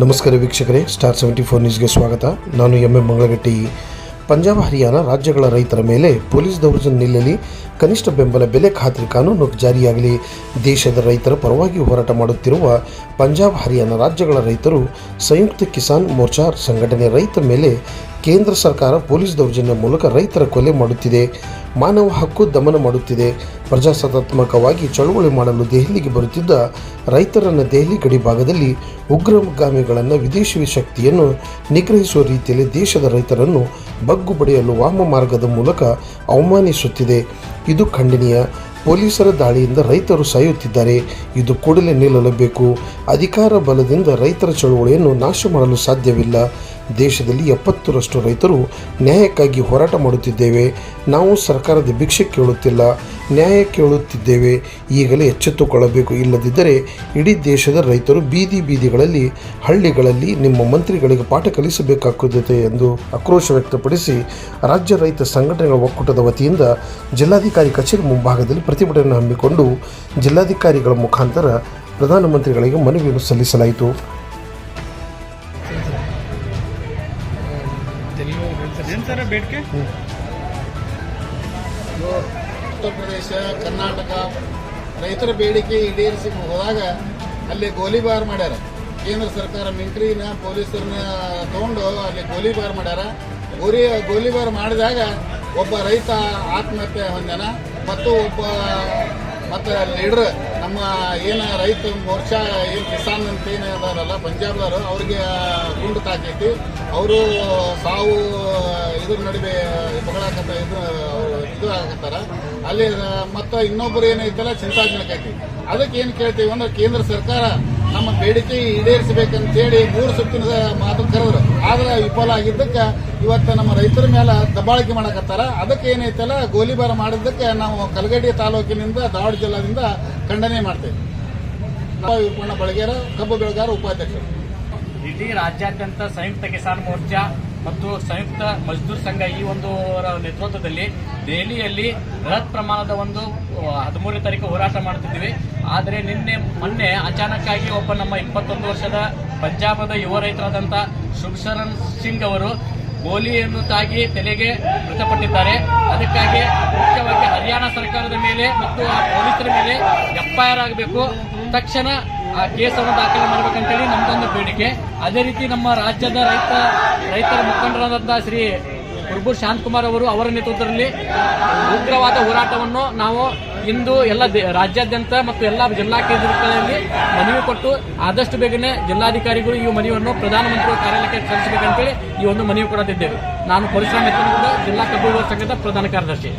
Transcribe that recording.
ನಮಸ್ಕಾರ ವೀಕ್ಷಕರೇ, star seventy four ನ್ಯೂಸ್ಗೆ ಸ್ವಾಗತ. ನಾನು ಎಂ ಎಂ ಮಂಗಳಗಟ್ಟಿ. ಪಂಜಾಬ್, ಹರಿಯಾಣ ರಾಜ್ಯಗಳ ರೈತರ ಮೇಲೆ ಪೊಲೀಸ್ ದೌರ್ಜನ್ಯ ನಿಲ್ಲಲಿ ಕನಿಷ್ಠ ಬೆಂಬಲ ಬೆಲೆ ಖಾತ್ರಿ ಕಾನೂನು ಜಾರಿಯಾಗಲಿ. ದೇಶದ ರೈತರ ಪರವಾಗಿ ಹೋರಾಟ ಮಾಡುತ್ತಿರುವ ಪಂಜಾಬ್, ಹರಿಯಾಣ ರಾಜ್ಯಗಳ ರೈತರು ಸಂಯುಕ್ತ ಕಿಸಾನ್ ಮೋರ್ಚಾ ಸಂಘಟನೆ ರೈತರ ಮೇಲೆ ಕೇಂದ್ರ ಸರ್ಕಾರ ಪೊಲೀಸ್ ದೌರ್ಜನ್ಯ ಮೂಲಕ ರೈತರ ಕೊಲೆ ಮಾಡುತ್ತಿದೆ. ಮಾನವ ಹಕ್ಕು ದಮನ ಮಾಡುತ್ತಿದೆ. ಪ್ರಜಾಸತ್ತಾತ್ಮಕವಾಗಿ ಚಳುವಳಿ ಮಾಡಲು ದೆಹಲಿಗೆ ಬರುತ್ತಿದ್ದ ರೈತರನ್ನು ದೆಹಲಿ ಗಡಿ ಭಾಗದಲ್ಲಿ ಉಗ್ರಗಾಮಿಗಳನ್ನು ವಿದೇಶಿ ಶಕ್ತಿಯನ್ನು ನಿಗ್ರಹಿಸುವ ರೀತಿಯಲ್ಲಿ ದೇಶದ ರೈತರನ್ನು ಬಗ್ಗು ಬಡಿಯಲು ವಾಮ ಮಾರ್ಗದ ಮೂಲಕ ಅವಮಾನಿಸುತ್ತಿದೆ. ಇದು ಖಂಡನೀಯ. ಪೊಲೀಸರ ದಾಳಿಯಿಂದ ರೈತರು ಸಾಯುತ್ತಿದ್ದಾರೆ. ಇದು ಕೂಡಲೇ ನಿಲ್ಲಲೇಬೇಕು ಅಧಿಕಾರ ಬಲದಿಂದ ರೈತರ ಚಳುವಳಿಯನ್ನು ನಾಶ ಮಾಡಲು ಸಾಧ್ಯವಿಲ್ಲ. ದೇಶದಲ್ಲಿ ಎಪ್ಪತ್ತರಷ್ಟು ರೈತರು ನ್ಯಾಯಕ್ಕಾಗಿ ಹೋರಾಟ ಮಾಡುತ್ತಿದ್ದೇವೆ. ನಾವು ಸರ್ಕಾರದ ಭಿಕ್ಷೆ ಕೇಳುತ್ತಿಲ್ಲ. ನ್ಯಾಯ ಕೇಳುತ್ತಿದ್ದೇವೆ. ಈಗಲೇ ಎಚ್ಚೆತ್ತುಕೊಳ್ಳಬೇಕು. ಇಲ್ಲದಿದ್ದರೆ ಇಡೀ ದೇಶದ ರೈತರು ಬೀದಿ ಬೀದಿಗಳಲ್ಲಿ ಹಳ್ಳಿಗಳಲ್ಲಿ ನಿಮ್ಮ ಮಂತ್ರಿಗಳಿಗೆ ಪಾಠ ಕಲಿಸಬೇಕಾಗುತ್ತದೆ ಎಂದು ಆಕ್ರೋಶ ವ್ಯಕ್ತಪಡಿಸಿ ರಾಜ್ಯ ರೈತ ಸಂಘಟನೆಗಳ ಒಕ್ಕೂಟದ ವತಿಯಿಂದ ಜಿಲ್ಲಾಧಿಕಾರಿ ಕಚೇರಿ ಮುಂಭಾಗದಲ್ಲಿ ಪ್ರತಿಭಟನೆ ಹಮ್ಮಿಕೊಂಡು ಜಿಲ್ಲಾಧಿಕಾರಿಗಳ ಮುಖಾಂತರ ಪ್ರಧಾನಮಂತ್ರಿಗಳಿಗೆ ಮನವಿಯನ್ನು ಸಲ್ಲಿಸಲಾಯಿತು. ಬೇಡಿಕೆ? ಉತ್ತರ ಪ್ರದೇಶ, ಕರ್ನಾಟಕ, ರೈತರ ಬೇಡಿಕೆ ಈಡೇರಿಸಿ ಹೋದಾಗ ಅಲ್ಲಿ ಗೋಲಿಬಾರ್ ಮಾಡ್ಯಾರ. ಕೇಂದ್ರ ಸರ್ಕಾರ ಮಿಲಿಟರಿನ ಪೊಲೀಸರನ್ನ ತಗೊಂಡು ಅಲ್ಲಿ ಗೋಲಿಬಾರ್ ಮಾಡ್ಯಾರ. ಗೋಲಿ ಗೋಲಿಬಾರ್ ಮಾಡಿದಾಗ ಒಬ್ಬ ರೈತ ಆತ್ಮಹತ್ಯೆ ಹೊಂದ್ಯಾನ. ಮತ್ತು ಒಬ್ಬ, ಮತ್ತು ಲೀಡರ್, ನಮ್ಮ ಏನು ರೈತ ಮೋರ್ಚಾ, ಏನು ಕಿಸಾನ್ ಅಂತ ಏನು ಅದಾರಲ್ಲ, ಪಂಜಾಬ್ದವರು, ಅವ್ರಿಗೆ ಗುಂಡು ತಾಕೈತಿ. ಅವರು ಸಾವು, ಇದ್ರ ನಡುವೆ ಬಗಳಾಕತ್ತ ಇದು ಇದು ಆಗತ್ತಾರ ಅಲ್ಲಿ ಮತ್ತ ಇನ್ನೊಬ್ರು ಏನೈತಲ್ಲ ಚಿಂತಾಜನಕೈತಿ ಅದಕ್ಕೆ ಏನ್ ಕೇಳ್ತೀವಿ ಅಂದ್ರೆ ಕೇಂದ್ರ ಸರ್ಕಾರ ನಮ್ಮ ಬೇಡಿಕೆ ಈಡೇರಿಸಬೇಕಂತೇಳಿ ಮೂರು ಸುತ್ತಿನ ಮಾತು ಕರೆದ್ರು. ಆದ್ರೆ ವಿಫಲ ಆಗಿದ್ದಕ್ಕೆ ಇವತ್ತು ನಮ್ಮ ರೈತರ ಮೇಲೆ ದಬ್ಬಾಳಿಕೆ ಮಾಡಕತ್ತಾರ. ಅದಕ್ಕೆ ಏನೈತಲ್ಲ ಗೋಲಿಬಾರ ಮಾಡಿದ್ದಕ್ಕೆ ನಾವು ಕಲಗಡಿ ತಾಲೂಕಿನಿಂದ ದಾವಣ ಜಿಲ್ಲಾದಿಂದ ಖಂಡನೆ ಮಾಡ್ತೇವೆ. ಬಳಗೇರ, ಕಬ್ಬು ಬೆಳೆಗಾರ ಉಪಾಧ್ಯಕ್ಷರು. ಇಡೀ ರಾಜ್ಯಾದ್ಯಂತ ಸಂಯುಕ್ತ ಕಿಸಾನ್ ಮೋರ್ಚಾ ಮತ್ತು ಸಂಯುಕ್ತ ಮಜ್ದೂರ್ ಸಂಘ ಈ ಒಂದು ನೇತೃತ್ವದಲ್ಲಿ ದೆಹಲಿಯಲ್ಲಿ ಬೃಹತ್ ಪ್ರಮಾಣದ ಒಂದು ಹದಿಮೂರನೇ ತಾರೀಕು ಹೋರಾಟ ಮಾಡುತ್ತಿದ್ದೀವಿ. ಆದರೆ ನಿನ್ನೆ ಮೊನ್ನೆ ಅಚಾನಕ್ ಆಗಿ ಒಬ್ಬ ನಮ್ಮ ಇಪ್ಪತ್ತೊಂದು ವರ್ಷದ ಪಂಜಾಬದ ಯುವ ರೈತರಾದಂಥ ಶುಭಶರಣ್ ಸಿಂಗ್ ಅವರು ಗೋಲಿಯನ್ನು ತಾಗಿ ತಲೆಗೆ ಮೃತಪಟ್ಟಿದ್ದಾರೆ. ಅದಕ್ಕಾಗಿ ಮುಖ್ಯವಾಗಿ ಹರಿಯಾಣ ಸರ್ಕಾರದ ಮೇಲೆ ಮತ್ತು ಆ ಪೊಲೀಸರ ಮೇಲೆ ಎಫ್ಐಆರ್ ಆಗಬೇಕು. ತಕ್ಷಣ ಆ ಕೇಸನ್ನು ದಾಖಲೆ ಮಾಡಬೇಕಂತೇಳಿ ನಮ್ದೊಂದು ಬೇಡಿಕೆ. ಅದೇ ರೀತಿ ನಮ್ಮ ರಾಜ್ಯದ ರೈತ, ರೈತರ ಮುಖಂಡರಾದಂತಹ ಶ್ರೀ ಶಾಂತಕುಮಾರ್ ಅವರು ಅವರ ನೇತೃತ್ವದಲ್ಲಿ ಉಗ್ರವಾದ ಹೋರಾಟವನ್ನು ನಾವು ಇಂದು ಎಲ್ಲ ರಾಜ್ಯಾದ್ಯಂತ ಮತ್ತು ಎಲ್ಲ ಜಿಲ್ಲಾ ಕೇಂದ್ರಗಳಲ್ಲಿ ಮನವಿ ಕೊಟ್ಟು ಆದಷ್ಟು ಬೇಗನೆ ಜಿಲ್ಲಾಧಿಕಾರಿಗಳು ಈ ಮನವಿಯನ್ನು ಪ್ರಧಾನಮಂತ್ರಿ ಕಾರ್ಯಾಲಯಕ್ಕೆ ಸಲ್ಲಿಸಬೇಕಂತೇಳಿ ಈ ಒಂದು ಮನವಿ ಕೊಡುತ್ತಿದ್ದೇವೆ ನಾನು ಪರಶುರಾಮ್ ಎತ್ತನಗೌಡ ಜಿಲ್ಲಾ ಕಬ್ಬು ಸಂಘದ ಪ್ರಧಾನ ಕಾರ್ಯದರ್ಶಿ.